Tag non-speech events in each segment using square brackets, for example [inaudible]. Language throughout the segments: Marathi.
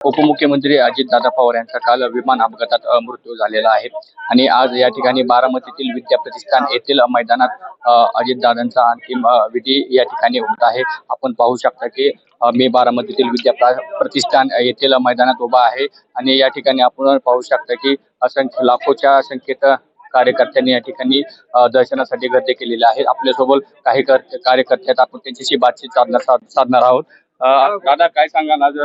उपमुख्यमंत्री अजितदादा पवार यांचा काल विमान अपघातात मृत्यू झालेला आहे. आणि आज या ठिकाणी बारामतीतील विद्या प्रतिष्ठान येथील मैदानात अजितदादांचा अंतिम विधी या ठिकाणी होत आहे. आपण पाहू शकता की मी बारामतीतील विद्या प्रतिष्ठान येथील मैदानात उभा आहे. आणि या ठिकाणी आपण पाहू शकता की असंख्य लाखोच्या संख्येत कार्यकर्त्यांनी या ठिकाणी दर्शनासाठी गर्दी केलेली आहे. आपल्यासोबत काही कार्यकर्त्यात कार्यकर्ते आपण त्यांच्याशी बातचीत साधणार साधणार आहोत. दादा काय सांगाल आज?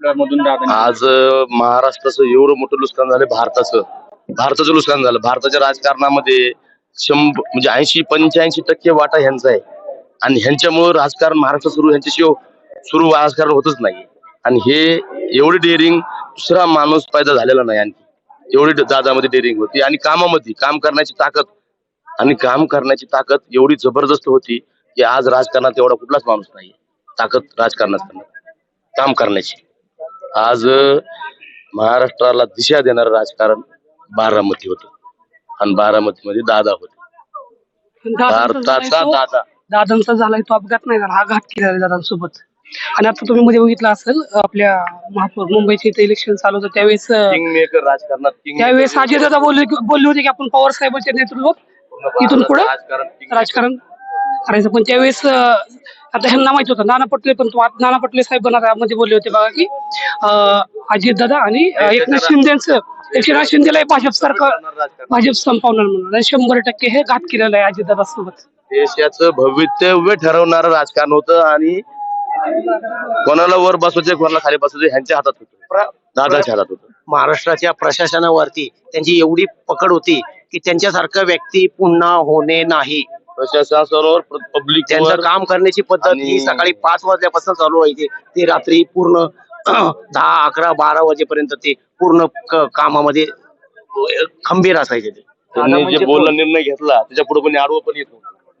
आपल्यामधून आज महाराष्ट्राचं एवढं मोठं नुकसान झालं भारताचं. भारताचं नुकसान झालं. भारताच्या राजकारणामध्ये शंभर म्हणजे ऐंशी पंच्याऐंशी टक्के वाटा ह्यांचा आहे. आणि ह्यांच्यामुळे राजकारण महाराष्ट्र सुरू ह्यांच्याशिवाय सुरू राजकारण होतच नाही आणि हे एवढी डेअरिंग दुसरा माणूस पैदा झालेला नाही आणखी. एवढी दादामध्ये डेअरिंग होती आणि कामामध्ये काम करण्याची ताकद. आणि काम करण्याची ताकद एवढी जबरदस्त होती की आज राजकारणात एवढा कुठलाच माणूस नाही ताकद राजकारणात काम करण्याची. आज महाराष्ट्राला दिशा देणारं राजकारण बारामती होतं. आणि बारामतीमध्ये दादा होते. भारताचा दादा. दादांचा झालाय तो अपघात नाही झाला हा घात केला दादांसोबत. आणि आता तुम्ही मध्ये बघितलं असेल आपल्या महापौर मुंबईचे इथे इलेक्शन चालू होतं त्यावेळेस राजकारणात त्यावेळेस अजय दादा बोलले बोलले होते की आपण पवार साहेबांच्या नेतृत्वात इथून पुढे. राजकारण करायचं. पण त्यावेळेस आता ह्यांना माहीत होतं. नाना पटोले पण तो- नाना पटोले साहेबमध्ये बोलले होते बघा की अजित दादा आणि एकनाथ शिंदेचं एकनाथ शिंदेला भाजप सरकार. भाजप संपवणार म्हणून. शंभर टक्के हे घात केलेलं आहे अजित दादा सोबत. देशाचं भवितव्य ठरवणारं राजकारण होतं आणि कोणाला वर बसवायचे कोणाला खाली बसवायचे ह्यांच्या हातात होतं. दादाच्या हातात होतं. महाराष्ट्राच्या प्रशासनावरती त्यांची एवढी पकड होती की त्यांच्यासारखं व्यक्ती पुन्हा होणे नाही. प्रशासनावर पब्लिक त्यांचं काम करण्याची पद्धत आणि- ही सकाळी पाच वाजल्यापासून चालू व्हायची ते रात्री पूर्ण [clears throat] दहा अकरा बारा वाजेपर्यंत ते पूर्ण क- कामामध्ये खंबीर असायचे ते. त्यांनी म्हणजे जे बोलला निर्णय घेतला त्याच्या पुढे पण आडवं पण येत.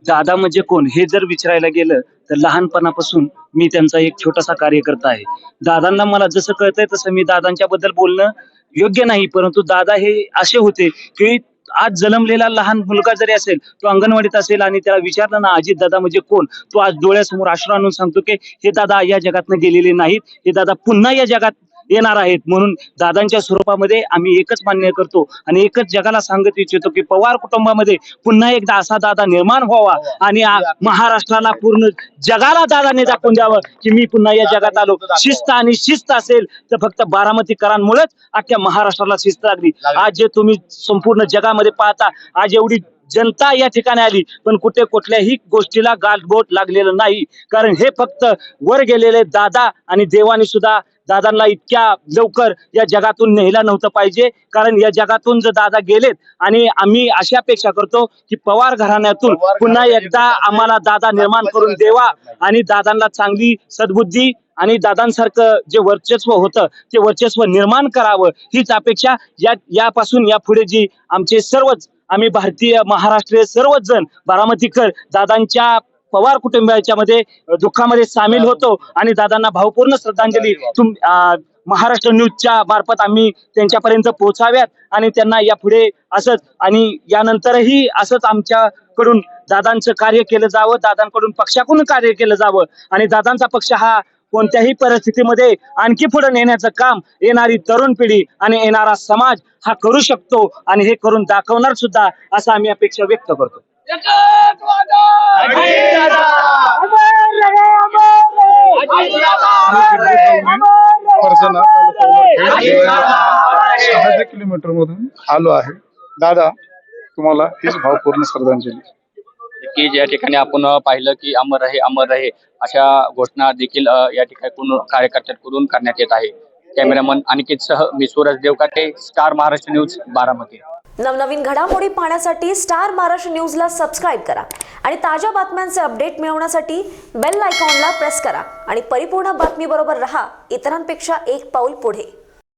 दादा म्हणजे कोण? हे जर विचारायला गेलं तर लहानपणापासून मी त्यांचा एक छोटासा कार्यकर्ता आहे. दादांना मला जसं कळतंय तसं मी दादांच्या बद्दल बोलणं योग्य नाही परंतु दादा हे असे होते की आज जन्मलेला लहान मुलगा जरी असेल तो अंगणवाडीत असेल आणि त्याला विचारलं ना अजित दादा म्हणजे कोण? तो आज डोळ्यासमोर अश्रू आणून सांगतो की हे दादा या जगातनं गेलेले नाहीत. हे दादा पुन्हा या जगात येणार आहेत. म्हणून दादांच्या स्वरूपामध्ये आम्ही एकच मान्य करतो आणि एकच जगाला सांगत इच्छितो की पवार कुटुंबामध्ये पुन्हा एकदा असा दादा निर्माण व्हावा आणि महाराष्ट्राला पूर्ण जगाला दादाने दाखवून द्यावं की मी पुन्हा या जगात आलो. शिस्त आणि शिस्त असेल तर फक्त बारामतीकरांमुळेच अख्ख्या महाराष्ट्राला शिस्त लागली. आज जे तुम्ही संपूर्ण जगामध्ये पाहता आज एवढी जनता या ठिकाणी आली पण कुठे कुठल्याही गोष्टीला गाठबोट लागलेलं नाही. कारण हे फक्त वर गेलेले दादा आणि देवाने सुद्धा दादांना इतक्या लवकर या जगातून नेला नव्हतं पाहिजे. कारण या जगातून जर दादा गेलेत आणि आम्ही अशी अपेक्षा करतो की पवार घराण्यातून पुन्हा एकदा आम्हाला दादा निर्माण करून देवा आणि दादांना चांगली सद्बुद्धी आणि दादांसारखं जे वर्चस्व होतं ते वर्चस्व निर्माण करावं हीच अपेक्षा या यापासून यापुढे जी आमचे सर्वच आम्ही भारतीय महाराष्ट्रीय सर्वच जण बारामतीकर दादांच्या पवार कुटुंबियाच्या मध्ये दुःखामध्ये सामील होतो आणि दादांना भावपूर्ण श्रद्धांजली तुम महाराष्ट्र न्यूजच्या मार्फत आम्ही त्यांच्यापर्यंत पोहोचाव्यात आणि त्यांना यापुढे असंच आणि यानंतरही असंच आमच्याकडून दादांचं कार्य केलं जावं दादांकडून पक्षाकडून कार्य केलं जावं आणि दादांचा पक्ष हा कोणत्याही परिस्थितीमध्ये आणखी पुढे नेण्याचं काम येणारी तरुण पिढी आणि येणारा समाज हा करू शकतो आणि हे करून दाखवणार सुद्धा असं आम्ही अपेक्षा व्यक्त करतो. किलोमीटर मधून आलो आहे. दादा तुम्हाला हीच भावपूर्ण श्रद्धांजली. की ज्या ठिकाणी आपण पाहिलं की अमर रहे अमर रहे अशा घोषणा देखील या ठिकाणी कार्यकर्त्यांकडून करण्यात येत आहे. कॅमेरामन अनिकेत सह मी सूरज देवकाटे स्टार महाराष्ट्र न्यूज बारामती. नवनवीन घडामोडी पाहण्यासाठी स्टार महाराष्ट्र न्यूजला सबस्क्राईब करा आणि ताज्या बातम्यांचे अपडेट मिळवण्यासाठी बेल आयकॉनला प्रेस करा आणि परिपूर्ण बातमीबरोबर रहा. इतरांपेक्षा एक पाऊल पुढे.